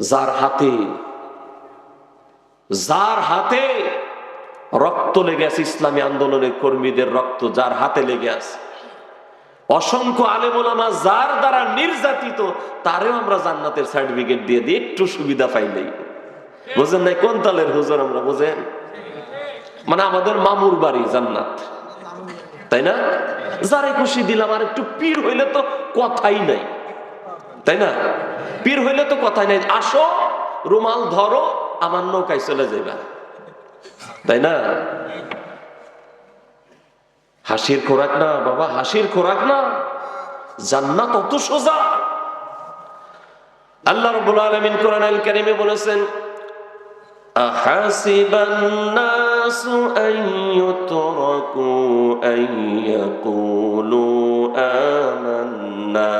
যার হাতে যার হাতে রক্ত লেগে আছে ইসলামী আন্দোলনের কর্মীদের রক্ত, যার হাতে লেগে আছে। অসংখ্য আলেমোলামা যার দ্বারা নির্যাতিত, তারেও আমরা জান্নাতের সার্টিফিকেট দিয়ে দিই একটু সুবিধা পাইলেই। বুঝেন নাই? কোন তালের হুজুর আমরা বুঝেন? মানে আমাদের মামুর বাড়ি জান্নাত। তাই না? যারে খুশি দিলাম আর একটু পীর হইলে তো কথাই নাই। তাই না? পীর হইলে তো কথাই নাই। আসো, রুমাল ধরো, আমার নৌকায় চলে যাইবা। তাই না? হাসির খোরাক না, বাবা, হাসির খোরাক না। জান্নাত অত সোজা। আল্লাহ রাব্বুল আলামিন কোরআন আল কারিমে বলেছেন, আহাসিবান নাসু আইয়ুতরাকু আইয়াকুলু আমান্না।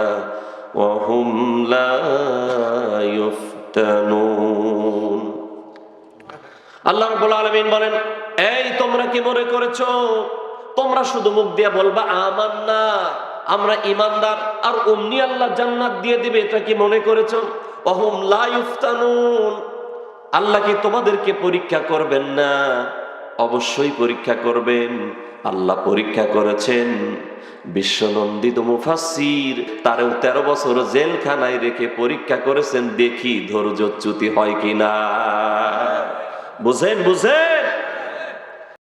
وهم لا يفتنون আল্লাহ রাব্বুল আলামিন বলেন এই তোমরা কি মনে করেছো তোমরা শুধু মুখ দিয়ে বলবা আমান্না আমরা ইমানদার আর অমনি আল্লাহ জান্নাত দিয়ে দিবে এটা কি মনে করেছো অহম লা ইফতানুন আল্লাহ কি তোমাদেরকে পরীক্ষা করবেন না অবশ্যই পরীক্ষা করবেন। আল্লাহ পরীক্ষা করেছেন। বিশ্বনন্দিত মুফাসির তারেও তেরো বছর জেলখানায় রেখে পরীক্ষা করেছেন, দেখি ধৈর্যচ্যুতি হয় কিনা। বুঝেন বুঝেন।